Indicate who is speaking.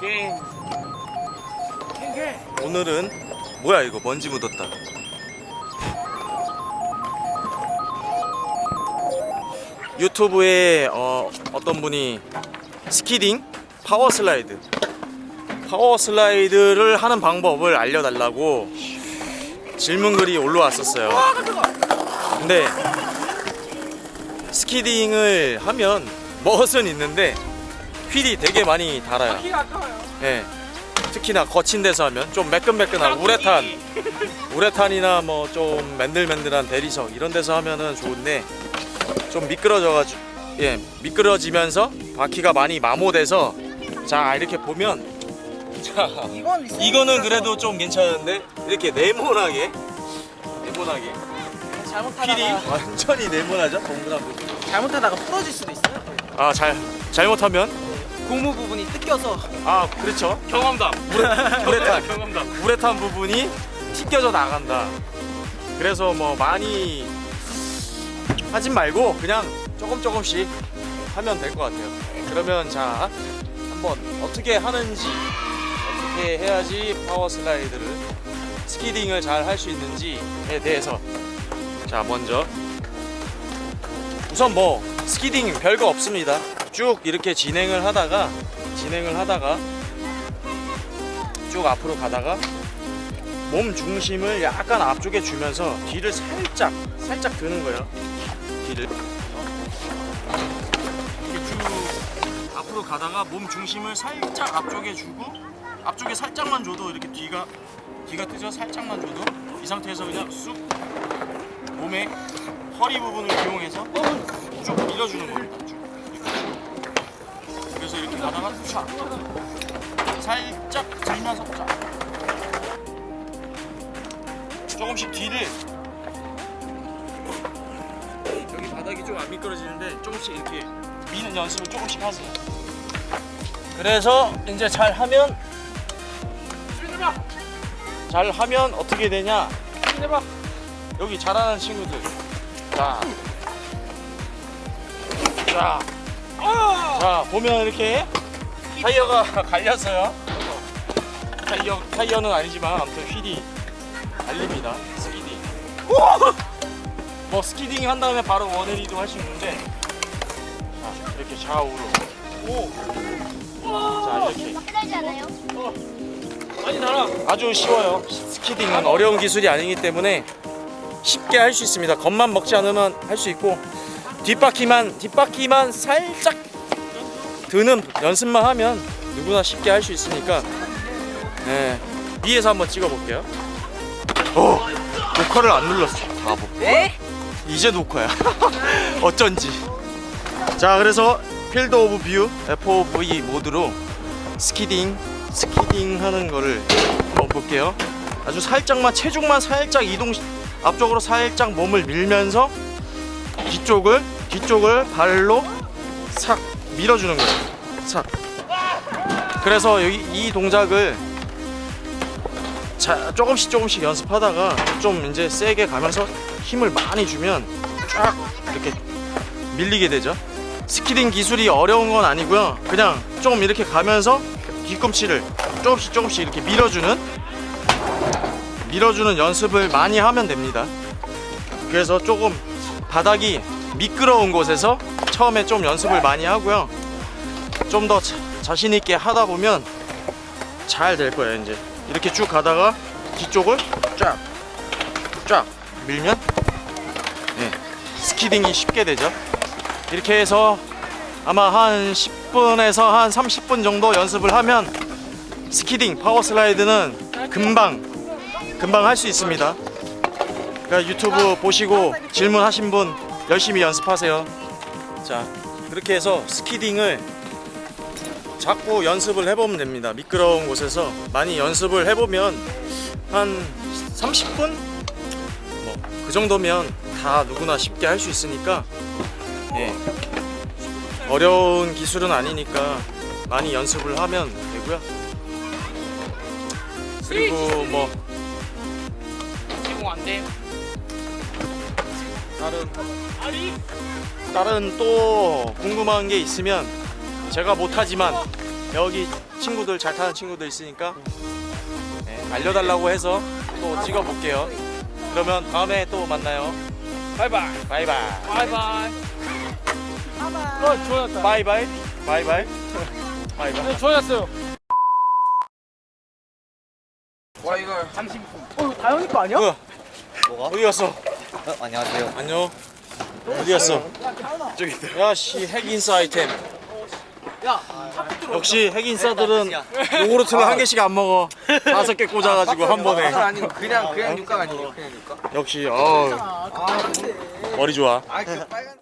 Speaker 1: 깽.
Speaker 2: 오늘은 뭐야 이거 먼지 묻었다. 유튜브에 어, 어떤 분이 스키딩 파워 슬라이드 파워 슬라이드를 하는 방법을 알려달라고 질문글이 올라왔었어요. 근데 스키딩을 하면 멋은 있는데 휠이 되게 많이 달아요.
Speaker 1: 키가 아까워요.
Speaker 2: 예. 특히나 거친 데서 하면 좀 매끈매끈한 우레탄, 우레탄이나 뭐 좀 맨들맨들한 대리석 이런 데서 하면은 좋은데 좀 미끄러져가지고 예 미끄러지면서 바퀴가 많이 마모돼서 자 이렇게 보면 자
Speaker 1: 이건 있어요.
Speaker 2: 이거는 그래도 좀 괜찮은데 이렇게 네모나게 네모나게 필이
Speaker 1: 잘못하다가
Speaker 2: 완전히 네모나죠 부분
Speaker 1: 잘못하다가 부러질 수도 있어요.
Speaker 2: 아 잘 잘못하면
Speaker 1: 고무 부분이 뜯겨서
Speaker 2: 아 그렇죠
Speaker 3: 경험담.
Speaker 2: 우레탄
Speaker 3: 경험담.
Speaker 2: 우레탄 부분이 튀겨져 나간다. 그래서 뭐 많이 하진 말고 그냥 조금 조금씩 하면 될 것 같아요. 그러면 자 한번 어떻게 하는지 어떻게 해야지 파워 슬라이드를 스키딩을 잘 할 수 있는지에 대해서 자 먼저 우선 뭐 스키딩 별거 없습니다. 쭉 이렇게 진행을 하다가 진행을 하다가 쭉 앞으로 가다가 몸 중심을 약간 앞쪽에 주면서 뒤를 살짝 살짝 드는 거예요. 뒤를 쭉 앞으로 가다가 몸 중심을 살짝 앞쪽에 주고 앞쪽에 살짝만 줘도 이렇게 뒤가 뒤가 뜨죠. 살짝만 줘도 이 상태에서 그냥 쑥 몸의 허리 부분을 이용해서 쭉 밀어주는 겁니다. 가다가 촥 살짝 들면서 쫙 조금씩 뒤를. 여기 바닥이 좀 안 미끄러지는데 조금씩 이렇게 미는 연습을 조금씩 하세요. 그래서 이제 잘 하면 잘 하면 어떻게 되냐? 여기 잘하는 친구들. 자, 자, 자 보면 이렇게 타이어가 갈렸어요. 타이어 타이어는 아니지만 아무튼 휠이 달립니다. 스키딩. 뭐 스키딩 한 다음에 바로 원헤리도 할 수 있는데 자 이렇게 좌우로 오. 자 이렇게
Speaker 4: 빡세지 않아요?
Speaker 2: 아주 쉬워요. 스키딩은 어려운 기술이 아니기 때문에 쉽게 할 수 있습니다. 겉만 먹지 않으면 할 수 있고 뒷바퀴만 뒷바퀴만 살짝 드는 연습만 하면 누구나 쉽게 할 수 있으니까 네. 위에서 한번 찍어볼게요. 오 녹화를 안 눌렀어. 바보.
Speaker 1: 네?
Speaker 2: 이제 녹화야. 어쩐지. 자, 그래서 필드 오브 뷰 FOV 모드로 스키딩 스키딩 하는 거를 한번 볼게요. 아주 살짝만 체중만 살짝 이동 시- 앞쪽으로 살짝 몸을 밀면서 뒤쪽을 뒤쪽을 발로 싹 밀어주는 거예요. 싹. 그래서 여기 이 동작을 자, 조금씩 조금씩 연습하다가 좀 이제 세게 가면서 힘을 많이 주면 쫙 이렇게 밀리게 되죠. 스키딩 기술이 어려운 건 아니고요. 그냥 좀 이렇게 가면서 뒤꿈치를 조금씩 조금씩 이렇게 밀어주는 밀어주는 연습을 많이 하면 됩니다. 그래서 조금 바닥이 미끄러운 곳에서 처음에 좀 연습을 많이 하고요. 좀 더 자신 있게 하다 보면 잘 될 거예요. 이제 이렇게 쭉 가다가 뒤쪽을 쫙 쫙 밀면 네, 스키딩이 쉽게 되죠. 이렇게 해서 아마 한 10분에서 한 30분 정도 연습을 하면 스키딩 파워 슬라이드는 금방 금방 할 수 있습니다. 유튜브 보시고 질문하신 분 열심히 연습하세요. 자, 그렇게 해서 스키딩을 자꾸 연습을 해보면 됩니다. 미끄러운 곳에서 많이 연습을 해보면 한 30분? 뭐 그 정도면 다 누구나 쉽게 할 수 있으니까 예. 어려운 기술은 아니니까 많이 연습을 하면 되고요. 그리고 뭐
Speaker 1: 제공 안 돼.
Speaker 2: 다른 다른 또 궁금한 게 있으면 제가 못하지만 여기 친구들 잘 타는 친구들 있으니까 네, 알려달라고 해서 또 찍어볼게요. 그러면 다음에 또 만나요.
Speaker 3: 바이바이.
Speaker 2: 바이바이.
Speaker 3: 바이바이. 어, 좋았다.
Speaker 2: 바이바이. 바이바이. 바이바이.
Speaker 3: 네, 좋았어요.
Speaker 1: 와 이거
Speaker 3: 어, 다현이 거 아니야?
Speaker 2: 뭐야? 어디 갔어?
Speaker 4: 어, 안녕하세요.
Speaker 2: 안녕. 어디 갔어? 저기. 야, 씨, 핵인싸 아이템.
Speaker 1: 야
Speaker 2: 역시 핵인싸들은 요구르트를 한 개씩 안 먹어. 다섯 개 꽂아가지고 한 번에.
Speaker 1: 아니고 그냥 그냥 육각 아니에요 그냥 육각
Speaker 2: 역시, 어 머리 좋아.
Speaker 1: 아 그 빨간색